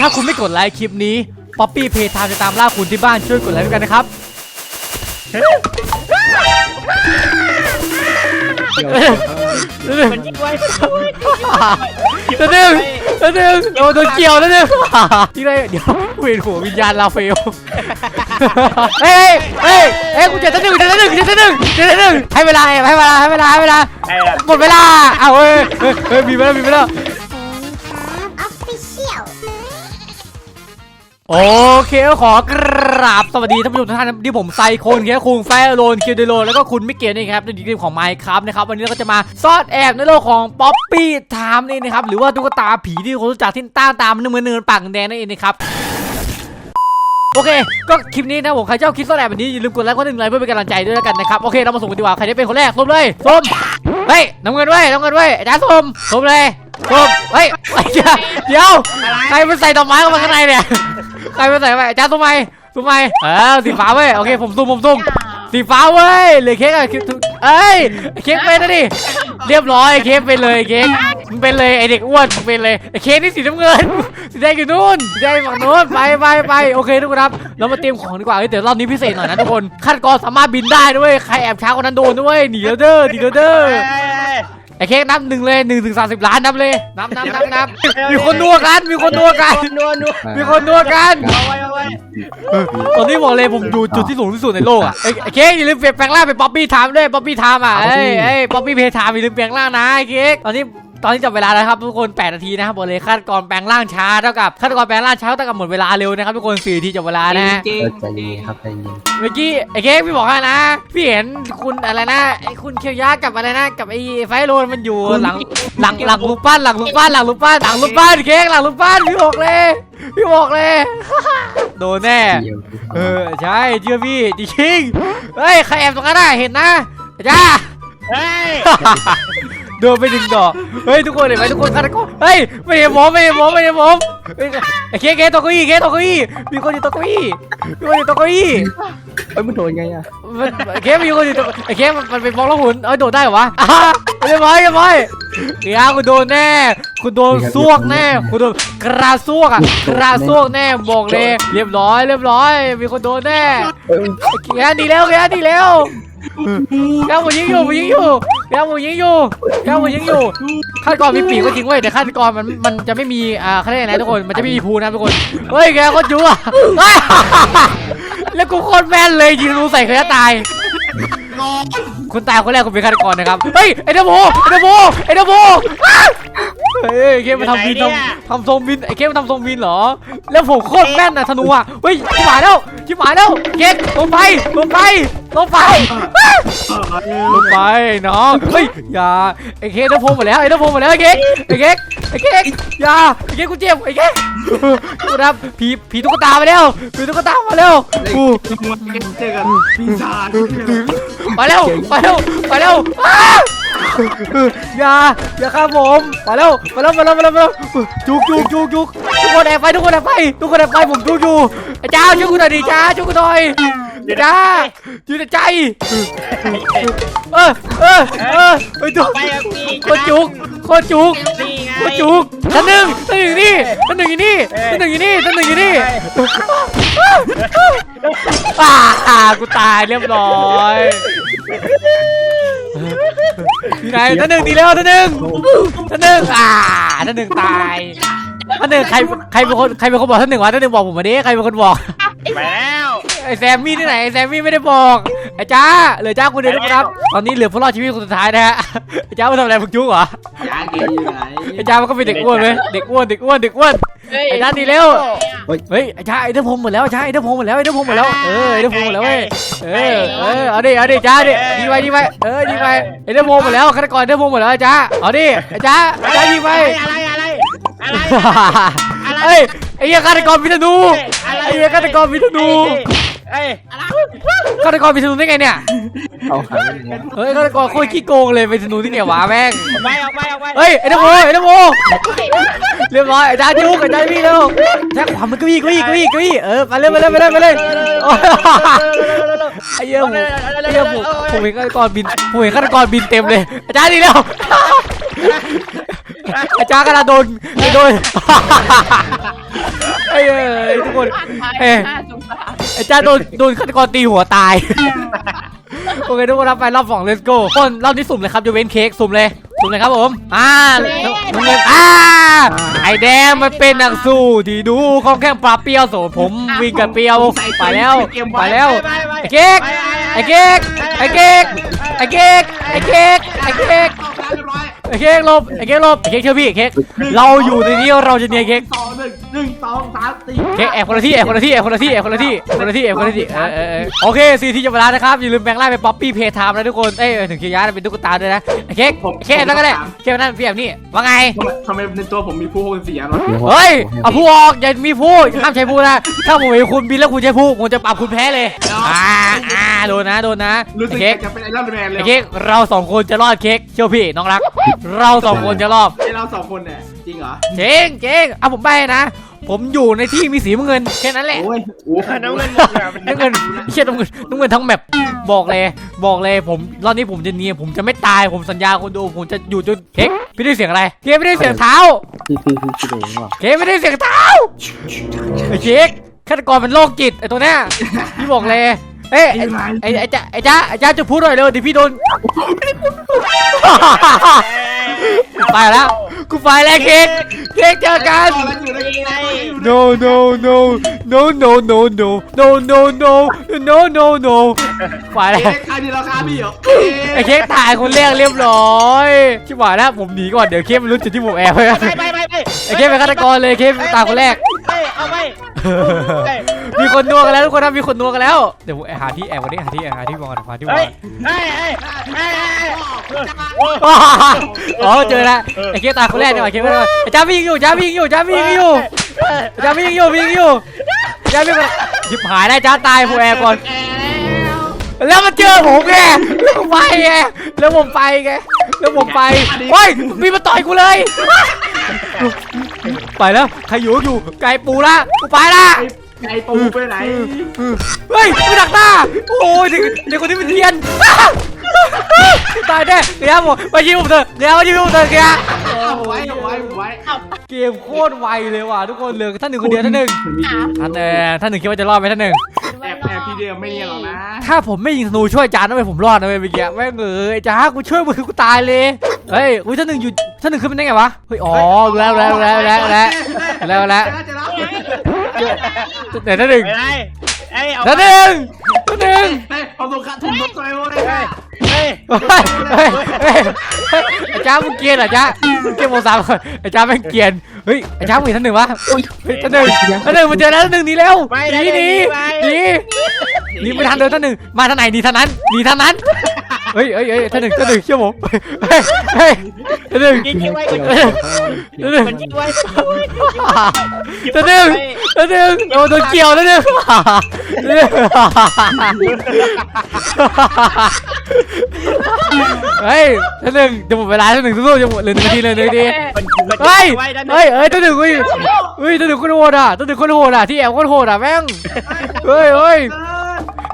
ถ้าคุณไม่กดไลค์คลิปนี้ป๊อปปี้เพย์ไทม์จะตามล่าคุณที่บ้านช่วยกดไลค์ด้วยกันนะครับมันยิงไว้ตัวหนึ่งตัวหนึ่งโดนโดนเกี่ยวตัวหนึ่งที่ไรเดี๋ยวเวียนหัววิญญาณลาเฟลเฮ้ยเฮ้ยเฮ้ยกูเจอตัวหนึ่งเจอตัวหนึ่งเจอตัวหนึ่งเจอตัวหนึ่งให้เวลาให้เวลาให้เวลาให้เวลาไอ้ละหมดเวลาเอาเฮ้ยเฮ้ยเฮ้ยมีไปแล้วมีไปแล้ว โอเคขอกราบสวัสดีท่านผู้ชมทุกท่านที่ผมไซโคนเคียคุงแฟโรนคิวเดโรแล้วก็คุณมิเกลนี่ครับในดีกรีของไมค์ครับนะครับวันนี้เราก็จะมาซ่อนแอบในโลกของป๊อปปี้ไทม์นี่นะครับหรือว่าตุ๊กตาผีที่คนรู้จักที่ต้าตามเนื้อเนื้อปากแดงนั่นเองนะครับโอเค ก็คลิปนี้นะผมใครเจ้าคลิปซ่อนแอบแบบนี้อย่าลืมกดไลค์กดหนึ่งไลค์เพื่อเป็นกำลังใจด้วยแล้วกันนะครับโอเคเรามาส่งกันดีกว่าใครได้เป็นคนแรกส้มเลยส้มเฮ้ยน้ำเงินเว้น้ำเงินเว้ยอาส้มส้มเลยส้มเฮ้ยเดี๋ยวเดี๋ยวใครมันใส่ดอกไม้เข้ามาข้างในเนี่ย ใครมันใส่ไปอาจารย์ส้มไหมส้มไหมเออสีฟ้าเว้ยโอเคผมซุ่มผมซุ่มสีฟ้าเว้ยเหลือเค้กอะคิวเอ้ยเค้กเป็นนะดิเรียบร้อยเค้กเป็นเลยเค้กมึงเป็นเลยไอเด็กอ้วนมึงเป็นเลยไอเค้กนี่สีน้ำเงินสีแดงอยู่นู่นสีแดงฝั่งนู้นไปไปไปโอเคทุกคนครับเรามาเตรียมของดีกว่าเฮ้ยเดี๋ยวรอบนี้พิเศษหน่อยนะทุกคนขั้นกรสามารถบินได้ด้วยใครแอบช้าคนนั้นโดนด้วยหนีแล้วเด้อหนีแล้วเด้อ ไอ้เค้กนับหนึ่งเลยหนึ่งถึงสามสิบล้านนับเลยนับนับนับนับมีคนนัวกัน มีคนนัวกัน นัวนัวมีคนนัวกันเอาไว้เอาไว้ตอนนี้บอกเลยผมอยู่จุดที่สูงที่สุดในโลกอะไอ้ไอ้เค้กอย่าลืมเปลี่ยนแปลงร่างเป็นป๊อปปี้ไทม์ด้วยป๊อปปี้ไทม์อะเอ้ยเอ้ยป๊อปปี้เพย์ไทม์อย่าลืมเปลี่ยนร่างนะไอ้เค้กตอนนี้ ตอนนี้จับเวลาแล้วครับทุกคน 8 นาทีนะครับบอกเลยฆาตกรแปลงร่างช้าเท่ากับฆาตกรแปลงร่างช้าเท่ากับหมดเวลาเร็วนะครับทุกคน4นาทีจับเวลานะฮะ จริงใจเย็นครับใจเย็นเมื่อกี้ไอ้เค้กพี่บอกให้นะ พี่เห็นคุณอะไรนะไอ้คุณเคียวยะกับอะไรนะ กับไอ้ไฟโรนมันอยู่หลังหลังหลังลูกปั้นหลังลูกปั้นหลังลูกปั้นหลังลูกปั้นเค้กหลังลูกปั้นพี่บอกเลย พี่บอกเลย โดนแน่เดียวเออใช่เชื่อพี่จริงๆเฮ้ยใครแอบตรงนั้นน่ะเห็นนะจ้า เฮ้ย โดนไปหนึ่งดอกเฮ้ยทุกคนเห็นไหมทุกคนฆาตกรเฮ้ยไม่เห็นผมไม่เห็นผมไม่เห็นผมเฮ้ยไอ้เค้กเค้กตกเก้าอี้เค้กตกเก้าอี้มีคนอยู่ตกเก้าอี้มีคนอยู่ตกเก้าอี้เอ้ยมันโดนไงอะมันไอ้เค้กมีคนอยู่ตรงไอ้เค้กมันมันเป็นฟองละหุ่นเอ้ยโดดได้เหรอวะอะเรียบร้อยเรียบร้อยเดี๋ยวคุณโดนแน่ คุณโดนซวกแน่คุณโดนกระซวกอะกระซวกแน่บอกเลยเรียบร้อยเรียบร้อย มีคนโดนแน่เออแกดีแล้วแกดีแล้ว แกผมยิงอยู่ผมยิงอยู่แกผมยิงอยู่แกผมยิงอยู่ฆาตกรมีปีกก็จริงเว้ยแต่ฆาตกรมันมันจะไม่มีอ่าเขาเรียกอะไรนะทุกคนมันจะไม่มีภูนะทุกคนเฮ้ยแกโคตรยั่วแล้วกูโคตรแม่นเลยยิงรูใส่เขาจะตายคุณตายคนแรกคุณเป็นฆาตกรนะครับเฮ้ยไอ้เดโมไอ้เดโมไอ้เดโมเฮ้ยเกมมาทำบินทำทำทรงบินไอ้เกมมาทำทรงบินเหรอ แล้วผมโคตรแม่นนะธนูอะเฮ้ยชิบหายแล้วชิบหายแล้วเก๊กลงไปลงไป ลงไปอ้าลงไปน้องเฮ้ยอย่าไอ้เก๊กเดโมหมดแล้วไอ้เดโมหมดแล้วไอ้เก๊กไอ้เก๊กไอ้เก๊กอย่าไอ้เก๊กกูเจ็บไอ้เก๊กกูรับผีผีตุ๊กตามาแล้วผีตุ๊กตามาแล้วกูเจอกันปีศาจไปเร็วไปเร็วไปเร็วอ้าอย่าอย่าฆ่าผมไปเร็วไปเร็วไปเร็วไปเร็วไปเร็วจุกจุกจุกจุกทุกคนแอบไปทุกคนแอบไปทุกคนแอบไปผมจุกอยู่ไอ้จ้าช่วยกูหน่อยดิจ้าช่วยกูหน่อย จ้าอยู่ในใจ เออเออเออไอ้จุกไปกับปีโคตรจุกโคตรจุกนี่ไง โคตรจุกชั้นหนึ่งชั้นหนึ่งอยู่นี่ชั้นหนึ่งอยู่นี่ชั้นหนึ่งอยู่นี่ชั้นหนึ่งอยู่นี่อ่ากูตายเรียบร้อยที่ไหนชั้นหนึ่งดีแล้วชั้นหนึ่งชั้นหนึ่งอ่าชั้นหนึ่งตายชั้นหนึ่งใครใครเป็นคนใครเป็นคนบอกชั้นหนึ่งวะชั้นหนึ่งบอกผมมาดิใครเป็นคนบอก ไปแล้ว ไอ้แซมมี่ที่ไหนไอ้แซมมี่ไม่ได้บอกไอ้จ้าเหลือจ้าคนเดียวนะครับ ตอนนี้เหลือผู้รอดชีวิตคนสุดท้ายนะฮะไอ้จ้ามาทำอะไรมึงจุ๊กเหรอยางกีอยู่ไหนไอ้จ้ามันก็เป็นเด็กอ้วนไหมเด็กอ้วนเด็กอ้วนเด็กอ้วนไอ้จ้าดีเร็วเฮ้ยไอ้จ้าไอ้เด้อพงหมดแล้วไอ้จ้าไอ้เด้อพงหมดแล้วไอ้เด้อพงหมดแล้วเออไอ้เด้อพงหมดแล้วเว้ยเออเออเอาดิเอาดิจ้าดิดีไปดีไปเออดีไปไอ้เด้อพงหมดแล้วฆาตกรเด้อพงหมดแล้วไอ้จ้าเอาดิไอ้จ้าไอ้จ้าดีไปอะไรอะไรอะไรเฮ้ยไอ้เหี้ยฆาตกรมีธนูไอ้เหี้ยฆาตกรมีธนู เอ้ยฆาตกรมีธนูได้ไงเนี่ยเอาหายไปไหนเฮ้ยฆาตกรโคตรขี้โกงเลยเป็นธนูที่ไหนวะแม่งไปออกไปออกไปเฮ้ยไอ้นโมไอ้นโมเรียบร้อยไอ้จ้าจุกไอ้จ้าพี่เร็วแท็กขวามันก็วิ่งก็วิ่งก็วิ่งก็วิ่งเออไปเลยไปเลยไปเลยไปเลยโอ้ยไอ้เหี้ยผมไอ้เหี้ยผมผมเห็นฆาตกรบินผมเห็นฆาตกรบินเต็มเลย อาจารย์ดีแล้วอาจารย์กำลังโดนโดนยเอ้ยทุกคนเอ๊ะน่าสงสาร ไอ้จ้าโดนโดนฆาตกรตีหัวตาย โอเคทุกคนรับไปรอบสอง let's go คนรอบนี้สุ่มเลยครับจะเว้นเค้กสุ่มเลย สุ่มเลยครับผม อ่าน้ำน้ำเงินอ่า ไอแดงมันเป็นนักสู้ที่ดูของแข้งปลาเปรียวโสผมวิ่งกับเปรียวไปแล้วไปแล้วไปไปไอ้เค้กไปไปไอ้เค้กไอ้เค้กไอ้เค้กไอ้เค้กไอ้เค้กเรียบร้อยไอ้เค้กหลบไอ้เค้กหลบไอ้เค้กเชื่อพี่ไอ้เค้กเราอยู่ในนี้เราจะเนียนเค้กสองหนึ่ง หนึ่งสองสามสี่เค้กแอบคนละที่แอบคนละที่แอบคนละที่แอบคนละที่คนละที่แอบคนละที่เออเออเออโอเคสี่ที่จะเวลานะครับอย่าลืมแบ่งร่างเป็นป๊อปปี้เพย์ไทม์นะทุกคนเอ้ยถึงคิวยาเป็นตุ๊กตาด้วยนะไอ้เค้กไอ้เค้กแล้วก็ได้เค้กนั่นพี่แอบนี่ว่าไงทำไมทำไมในตัวผมมีผู้คนเสียเนาะเฮ้ยเอาผู้ออกอย่ามีผู้ห้ามใช้ผู้นะถ้าผมเห็นคุณบินแล้วคุณใช้ผู้ผมจะปรับคุณแพ้เลยอ่าอ่าโดนนะโดนนะรู้สึกไอ้เค้กจะเป็นไอรอนแมนเลยไอ้เค้กเราสองคนจะรอดเค้กเชื่อพี่น้องรัก เราสองคนจะรอดไอเราสองคนเนี่ยจริงเหรอเจ๊งเจ๊งเอาผมไปนะ ผมอยู่ในที่มีสีน้ำเงินแค่นั้นแหละ โอ้ยโอ้น้ำเงินหมดเลยมันน้ำเงินเชี่ยน้ำเงินน้ำเงินทั้งแมปบอกเลย บอกเลยผมรอบนี้ผมจะเนียนผมจะไม่ตายผมสัญญาคนดูผมจะอยู่จนเค้กไม่ได้เสียงอะไรเค้กไม่ได้เสียงเท้าพี่พี่พี่พี่เองว่ะเค้กไม่ได้เสียงเท้าไอ้เค้กฆาตกรเป็นโรคจิตไอ้ตัวเนี้ยพี่บอกเลย เอ้ยไอ้ไอ้ไอ้จ้าไอ้จ้าไอ้จ้าจะพูดหน่อยเร็วเดี๋ยวพี่โดน ไปแล้ว กูไปแล้วเค้กเค้กเจอกันแล้วอยู่ในยังไง no no no no no no no no no no no no no ไปแล้วเอ๊ะใครดีราคาพี่เหรอไอ้เค้กตายคนแรกเรียบร้อยชิบหายแล้วผมหนีก่อนเดี๋ยวเค้กมันรู้จุดที่ผมแอบไว้ไปไปไปไปไอ้เค้กเป็นฆาตกรเลยเค้กตายคนแรกเฮ้ยเอาไป มีคนนัวกันแล้วทุกคนนะมีคนนัวกันแล้วเดี๋ยวผมหาที่แอบวันนี้หาที่แอบหาที่มองกันหาที่มองเฮ้กัยนเฮ้ยเฮ้ยเฮ้ยเฮ้ยอ๋อเจอแล้วไอ้เค้กตายคนแรกเนี่ยไอ้เค้กไม่ได้ไอ้จ้าวิ่งอยู่จ้าวิ่งอยู่จ้าวิ่งอยู่จ้าวิ่งอยู่วิ่งอยู่จ้าวิ่งมาหยิบหายได้จ้าตายผมแอบก่อน แล้วมันเจอผมไงแล้วผมไปไงแล้วผมไปไงแล้วผมไปเฮ้ยมีมาต่อยกูเลย ไปแล้วใครอยู่ก็อยู่ไก่ปูละกูไปละ ไก่ปูไปไหนเฮ้ยไม่ดักหน้าโอ้ยเด็กเด็กคนนี้เป็นเทียนตายแน่เดี๋ยวผมมายิงผมเถอะเดี๋ยวมายิงผมเถอะเกียร์เอาไว้เอาไว้เอาไว้เกมโคตรไวเลยว่ะทุกคนเหลือท่านหนึ่งคนเดียวท่านหนึ่งท่านเออท่านหนึ่งคิดว่าจะรอดไหมท่านหนึ่งแอบแอบทีเดียวไม่เนียนหรอกนะถ้าผมไม่ยิงธนูช่วยจานนะเว้ยผมรอดนะเว้ยเมื่อกี้แม่งเอ้ยจ้ากูช่วยมึงกูตายเลยเฮ้ยอุ้ยท่านหนึ่งอยู่ท่านหนึ่งขึ้นเป็นได้ไงวะเฮ้ยอ๋อรู้แล้วรู้แล้วรู้แล้วรู้แล้วรู้แล้วรู้แล้วจะแล้ว เดี๋ยวท่านหนึ่งไปไหนเฮ้ยเอาท่านหนึ่งท่านหนึ่งเฮ้ยผมถูกขัดถูกโดนตัวเองเลยเฮ้ยเฮ้ยเฮ้ยเฮ้ยไอ้จ้ามึงเกรียนเหรอจ้าเกรียนโมสามคนไอ้จ้าแม่งเกรียนเฮ้ยไอ้จ้ามึงเห็นท่านหนึ่งวะเฮ้ยท่านหนึ่งท่านหนึ่งมันเจอแล้วท่านหนึ่งหนีเร็วหนีหนีหนีหนีไม่ทันเลยท่านหนึ่งมาทางไหนหนีทางนั้นหนีทางนั้น เฮ้ยเฮ้ยเฮ้ยท่านหนึ่งท่านหนึ่งเชื่อผมเฮ้ยเฮ้ยท่านหนึ่งกินกินไว้กินท่านหนึ่งท่านหนึ่งมันกินไว้ท่านหนึ่งท่านหนึ่งโดนโดนเกี่ยวท่านหนึ่งท่านหนึ่งเฮ้ยท่านหนึ่งจะหมดเวลาท่านหนึ่งสู้ๆจะหมดเหลือหนึ่งนาทีเลยหนึ่งนาทีเฮ้ยเฮ้ยเฮ้ยตัวหนึ่งเฮ้ยเฮ้ยตัวหนึ่งคนโหดอะตัวหนึ่งคนโหดอะที่แอบคนโหดอะแม่งเฮ้ยเฮ้ย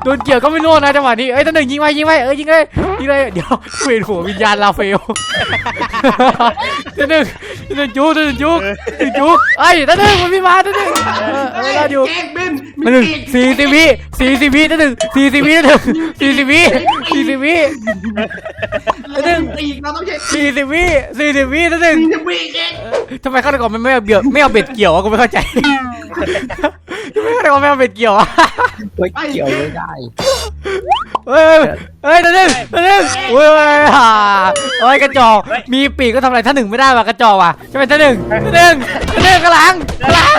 โดนเกี่ยวก็ไม่รู้นะจังหวะนี้เอ้ยตัวหนึ่งยิงไปยิงไปเอ้ยยิงเลยยิงเลยเดี๋ยวเวียนหัววิญญาณลาเฟลตัวหนึ่งตัวหนึ่งจุกตัวหนึ่งจุกตัวหนึ่งจุกเอ้ยตัวหนึ่งมันพี่มาตัวหนึ่งเออเออรอดอยู่เก๊กบินตัว หนึ่งสี่สิบวิสี่สิบวิตัวหนึ่งสี่สิบวิตัวหนึ่งสี่สิบวิสี่สิบวิตัวหนึ่งอีกเราต้องใช้สี่สิบวิสี่สิบวิตัวหนึ่งจะวิ่งเองทำไมฆาตกรมันไม่เอาเบี่ยวไม่เอาเบ็ดเกี่ยวอะกูไม่เข้าใจทำไมฆาตกรไม่เอาเบ็ดเกี่ยวอะเฮ้ยเกี่ยวไม่ได้เฮ้ยเฮ้ยตัวหนึงตัวหนึงเฮ้ยเฮ้ยฮ่าเฮ้ยกระจอกมีปีกก็ทำอะไรท่านหนึ่งไม่ได้ว่ะกระจอกว่ะใช่ไหมท่านหนึ่งท่านหนึ่งท่านหนึ่งกระหลังกระหลัง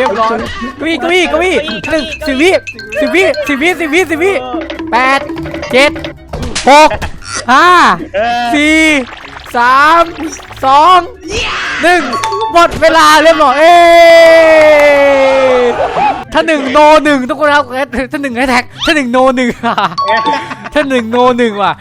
เรียบร้อยกวีกวีกวีหนึ่งสิบวิสิบวิสิบวิสิบวิสิบวิแปดเจ็ดหกห้าสี่สามสองหนึ่งหมดเวลาเรียบร้อยเอ้ยถ้าหนึ่งโนหนึ่งทุกคนครับถ้าหนึ่งให้แท็กถ้าหนึ่งโนหนึ่งถ้าหนึ่งโนหนึ่งว่ะ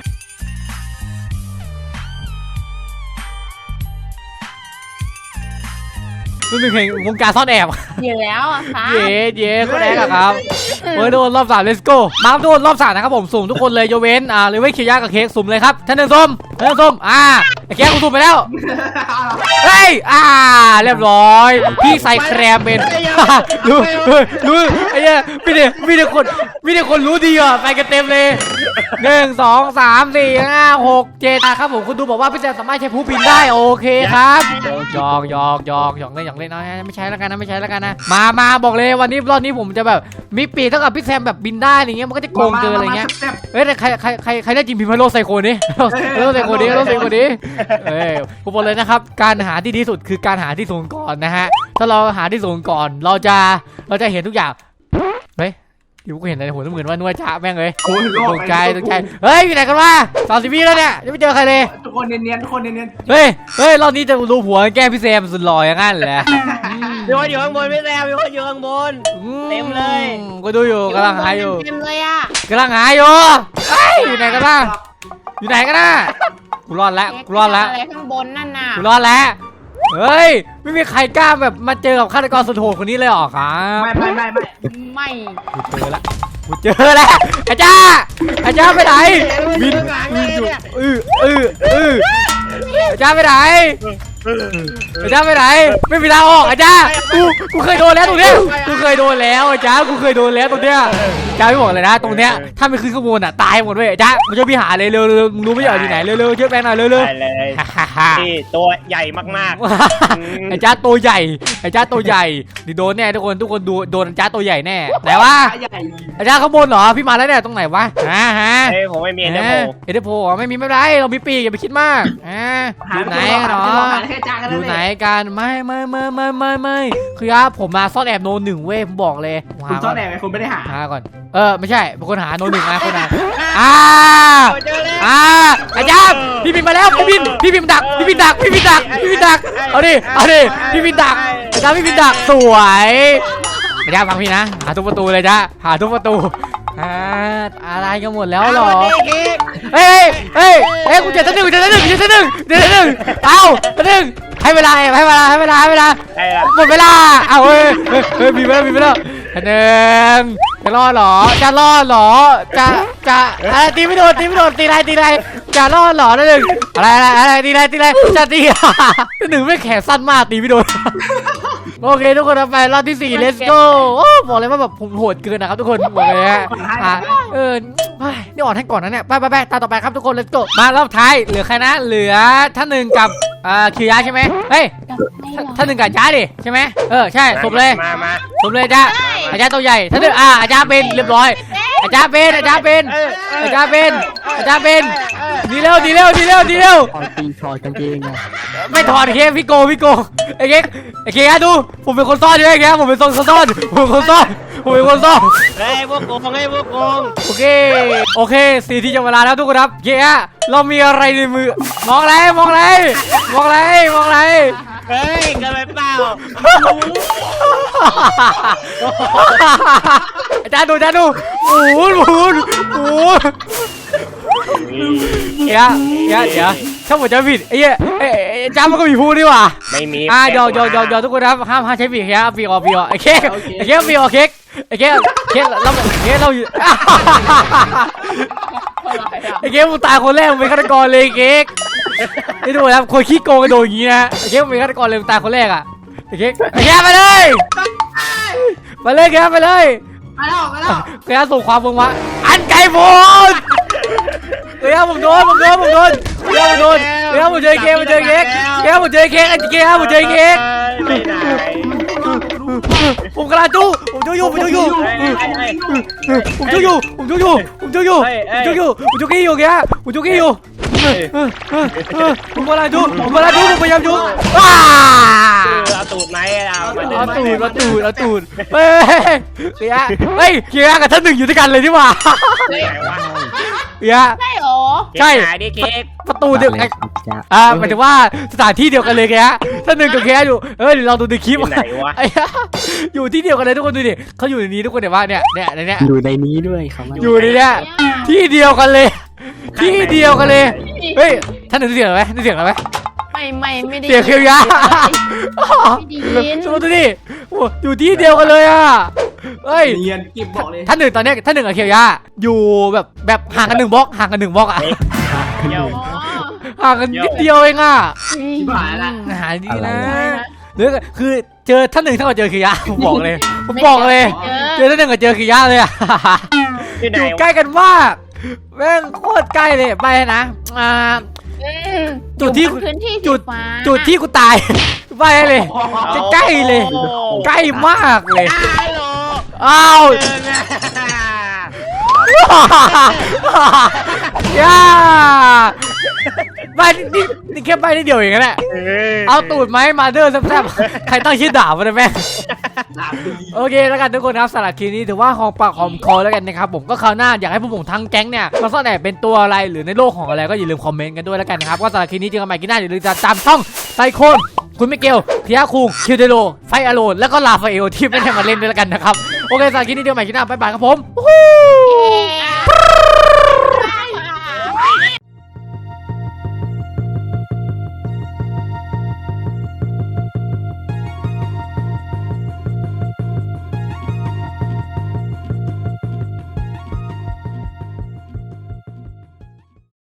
รุ่นหนึ่งแห่งวงการซ่อนแอบอยู่แล้วอะครับเย้เย้ก็แรกอะครับเฮ้ยโดนรอบสาม let's go มาครับโดนรอบสามนะครับผมสุ่มทุกคนเลยยกเว้นอ่าเลเว้นเคียร์กับเค้กสุ่มเลยครับท่านหนึ่งส้มท่านหนึ่งส้มอ่าไอ้เค้กกูสุ่มไปแล้วเฮ้ยอ่า เรียบร้อย พี่ใส่แครมเป็นรู้รู้รู้ไอ้เหี้ยมีแต่มีแต่คนมีแต่คนรู้ดีอะไปกันเต็มเลยหนึ่งสองสามสี่ห้าหกเจ็ดอะครับผมคุณดูบอกว่าพี่แซมสามารถใช้ผู้บินได้โอเคครับหยอกหยอกหยอกหยอกเล่นหยอกเล่นนะไม่ใช้แล้วกันนะไม่ใช้แล้วกันนะมามาบอกเลยวันนี้รอบนี้ผมจะแบบมีปีกเท่ากับพี่แซมแบบบินได้อะไรเงี้ยมันก็จะโกงเกินอะไรเงี้ยเฮ้ยแต่ใครใครใครใครได้จริงพิมพ์ให้โลกไซโคนี้โลกไซโคนี้โลกไซโคนี้เอ้ยผมบอกเลยนะครับการหาที่ดีที่สุดคือการหาที่สูงก่อนนะฮะถ้าเราหาที่สูงก่อนเราจะเราจะเห็นทุกอย่างเฮ้ย อยู่กูเห็นอะไรหัวน้ำเงินว่านวดจ้าแม่งเลยโอ้ยตกใจตกใจเฮ้ยอยู่ไหนกันวะสามสิบวิแล้วเนี่ยยังไม่เจอใครเลยทุกคนเนียนๆทุกคนเนียนเฮ้ยเฮ้ยรอบนี้จะรูผัวแกล้งพี่แซมสุดหล่ออย่างนั้นแหละมีคนอยู่ข้างบนพี่แซมมีคนอยู่ข้างบนเต็มเลยก็ดูอยู่กำลังหาอยู่เต็มเลยอะกำลังหาอยู่เฮ้ยอยู่ไหนกันล่ะอยู่ไหนกันน่ะกูรอดแล้วกูรอดแล้วอะไรข้างบนนั่นน่ะกูรอดแล้ว เฮ้ย ไม่มีใครกล้าแบบมาเจอกับฆาตกรสุดโหดคนนี้เลยเหรอครัๆบไม่ไม่ไม่ไม่ไม่กูเจอแล้วกูเจอแล้วอาจารย์อาจารย์ไปไหนบินข้างหลังเลยเนี่ยอืออืออืออาจารย์ไปไหน อาจารย์ไปไหนไม่มีทางออกอาจารย์กูกูเคยโดนแล้วตรงเนี้ยกูเคยโดนแล้วอาจารย์กูเคยโดนแล้วตรงเนี้ยอาจารย์ไม่บอกเลยนะ ตรงเนี้ยถ้าไม่ขึ้นข้างบนอะตายหมดเว้ยอาจารย์มาช่วยพี่หาเลยเร็วๆมึงรู้ไม่ใช่อยู่ไหนเร็วๆช่วยแปลงหน่อยเร็วได้เลยๆฮ่าฮ่าฮ่าที่ตัวใหญ่มากไอ้จ้าตัวใหญ่ไอ้จ้าตัวใหญ่นี่โดนแน่ทุกคนทุกคนดูโดนจ้าตัวใหญ่แน่ไหนวะใหญ่ไอ้จ้าข้างบนเหรอพี่มาแล้วเนี่ยตรงไหนวะฮะฮะๆเฮ้ยผมไม่มีเอ็นเดอร์โมเอเดโพไม่มีไม่เป็นไรเรามีปีกอย่าไปคิดมากอ่าอยู่ไหนกันเนาะแค่จ้างกันอแล้วยู่ไหนเนี่ยกันไม่ไม่ไม่ไม่ไม่ไม่คือครับผมมาซ่อนแอบโนหนึ่งเว้ยผมบอกเลยคุณซ่อนแอบไงคุณไม่ได้หาหาก่อนเออไม่ใช่เป็นคนหาโนหนึ่งมาคนหาอ่าเจอแล้ว อ่าอาจารย์พี่บินมาแล้วพี่บินพี่บินดักพี่บินดักพี่บินดักพี่บินดักเอาดิเอาดิพี่บินดักอาจารย์พี่บินดักสวยอาจารย์ฟังพี่นะหาทุกประตูเลยจ้าหาทุกประตู อ่าอะไรกันหมดแล้วเหรอสวัสดีกิ๊กเฮ้ยเฮ้ยเฮ้ยกูเจอตัวหนึ่งเจอตัวหนึ่งเจอตัวหนึ่งเจอตัวหนึ่งเอาตัวหนึ่งให้เวลาให้เวลาให้เวลาให้เวลาใช่ละหมดเวลาเอาเฮ้ยเฮ้ยเฮ้ยมีไปแล้วมีไปแล้วอันหนึ่งจะรอดเหรอ จะรอดเหรอ จะจะอะไรตีไม่โดนตีไม่โดนตีไรตีไรจะรอดเหรอนั่นหนึ่งอะไรอะไรอะไรตีไรตีไรจะตีนั่นหนึ่งไม่แขนสั้นมากตีไม่โดน โอเคทุกคนเอาไปรอบที่สี่ let's go โอ้บอกเลยว่าแบบผมโหดเกินนะครับทุกคนบอกเลยฮะอะเออเฮ้ยนี่อ่อนให้ก่อนนะเนี่ยไปไปไปตาต่อไปครับทุกคน let's go มารอบท้ายเหลือใครนะเหลือท่านหนึ่งกับอ่าคิวยาใช่ไหมเฮ้ยกับใครเหรอท่านหนึ่งกับจ้าดิใช่ไหมเออใช่สมเลยมามาสมเลยจ้าอาจารย์ตัวใหญ่ท่านหนึ่งอ่าอาจารย์เป็นเรียบร้อย อาจารย์เป็นอาจารย์เป็นเออเอาจารย์เป็นอาจารย์เป็นดีเร็วดีเร็วดีเร็วดีเร็วตอนตีถอดกางเกงอะไม่ถอดไอ้เคพี่โกพี่โกไอ้เค้กไอ้เค้กอะดู ผมเป็นคนซ่อนอยู่ไอ้เค้กผมเป็นคนซ่อนผมเป็นคนซ่อนผมเป็นคนซ่อนเฮ้ยพวกโกงเฮ้ยพวกโกงโอเคโอเคสี่ที่จะเวลาแล้วทุกคนครับเค้กอะเรามีอะไรในมือมองอะไรมองอะไรมองอะไรมองอะไร เฮ้ยเกินไปเปล่าอาจารย์ดูอาจารย์ดูโอ้โหโอ้โหโอ้โหเดี๋ยวเดี๋ยวเดี๋ยวถ้าผมจะผิดไอ้เหี้ยไอ้ไอ้อาจารย์มันก็มีพูดดีว่ะไม่มีอ่าหยอกหยอกหยอกหยอกทุกคนครับห้ามห้ามใช้ปีกเค้กปีกออกปีกออกไอ้เค้กไอ้เค้กปีกออกเค้กไอ้เค้กเค้กเราเค้กเราอยู่อะไรอะไอ้เค้กมึงตายคนแรกมึงเป็นฆาตกรเลยเค้ก นี่ดูนะครับคนขี้โกงกันโดนอย่างงี้นะไอ้เค้กมึงเป็นฆาตกรเลยมึงตายคนแรกอะไอ้เค้กไอ้เค้กไปเลยไปเลยเค้กไปเลยมาแล้วมาแล้วเค้กส่งความมึงวะอันไก่บนเค้กผมโดนผมโดนผมโดนเค้กผมโดนเค้กผมเจอเค้กผมเจอเค้กเค้กผมเจอเค้กไอ้เค้กผมเจอเค้กไปไหนผมกำลังจู้ผมจู้อยู่ผมจู้อยู่เฮ้ยเฮ้ยเฮ้ยผมจู้อยู่ผมจู้อยู่ผมจู้อยู่เฮ้ยเฮ้ผมยจู้อยู่ผมจู้กี้อยู่แกผมจู้กี้อยู่ ถึงเออเออเออผมกำลังจู้ผมกำลังดูผมพยายามจู้อ้าคือเอาตูดไหมเอาเอาตูดเอาตูดเอาตูดเฮ้ยเฮียเฮ้ยเฮียกับท่านหนึ่งอยู่ด้วยกันเลยนี่หว่าเฮียใช่เหรอใช่เค้กหายดิเค้ก ประตูเดียวอะไรกัน ครับจ้าอ่าหมายถึงว่าสถานที่เดียวกันเลยแกท่านหนึ่งกับแกอยู่เออเดี๋ยวเราดูในคลิปที่ไหนวะ ไอ้เหี้ยอยู่ที่เดียวกันเลยทุกคนดูดิเขาอยู่ในนี้ทุกคนเดี๋ยวว่าเนี่ยเนี่ยในเนี่ยอยู่ในนี้ด้วยครับอยู่ในเนี่ยที่เดียวกันเลย ที่เดียวกันเลยเฮ้ยท่านหนึ่งได้เสียงอะไรไหมได้เสียงอะไรไหมไปไม่ไม่ไม่ได้เสียงเคียวยะ ไม่ได้ยินสมมติดูดิโอ้อยู่ที่เดียวกันเลยอะเฮ้ยเนียนกิบบอกเลยท่านหนึ่งตอนเนี้ยท่านหนึ่งกับเคียวยะอยู่แบบแบบห่างกันหนึ่งบล็อกห่างกันหนึ่งบล็อกอะ เดี๋ยวอ๋อ ห่างกันนิดเดียวเองอะชิบหายละหาดีอะไรนะนะหรือคือเจอท่านหนึ่งเท่ากับเจอเคียวยะผมบอกเลย ผมบอกเลย เจเจออท่านหนึ่งกับเจอเคียวยะเลยอะอยู่ไหนอยู่ใกล้กันมากแม่งโคตรใกล้เลยไปนะอ่าอืมจุดที่อยู่บนพื้นที่จุดสีฟ้าจุดที่กูตายไปเลยจะใกล้เลย ใกล้มากเลยฮัลโหลอ้าวเดินนะย่า ไปนี่นี่แค่ไปนิดเดียวเองนะเนี่ยเอาตูดไหมมาเดอร์แซ่บๆใครตั้งชื่อด่ามันนะแม่งหลับดีโอเคแล้วกันทุกคนครับสำหรับคลิปนี้ถือว่าหอมปากหอมคอแล้วกันนะครับผมก็คราวหน้าอยากให้พวกผมทั้งแก๊งเนี่ยมาซ่อนแอบเป็นตัวอะไรหรือในโลกของอะไรก็อย่าลืมคอมเมนต์กันด้วยแล้วกันนะครับก็สำหรับคลิปนี้เจอกันใหม่คลิปหน้าอย่าลืมติดตามช่องไซโคนคุณมิเกลเคียคุงคิวเดโลไฟอโลนแล้วก็ลาฟาเอลที่ไม่ได้มาเล่นด้วยแล้วกันนะครับโอเคสำหรับคลิปนี้เจอกันใหม่คลิปหน้าบ๊ายบายครับผม เย้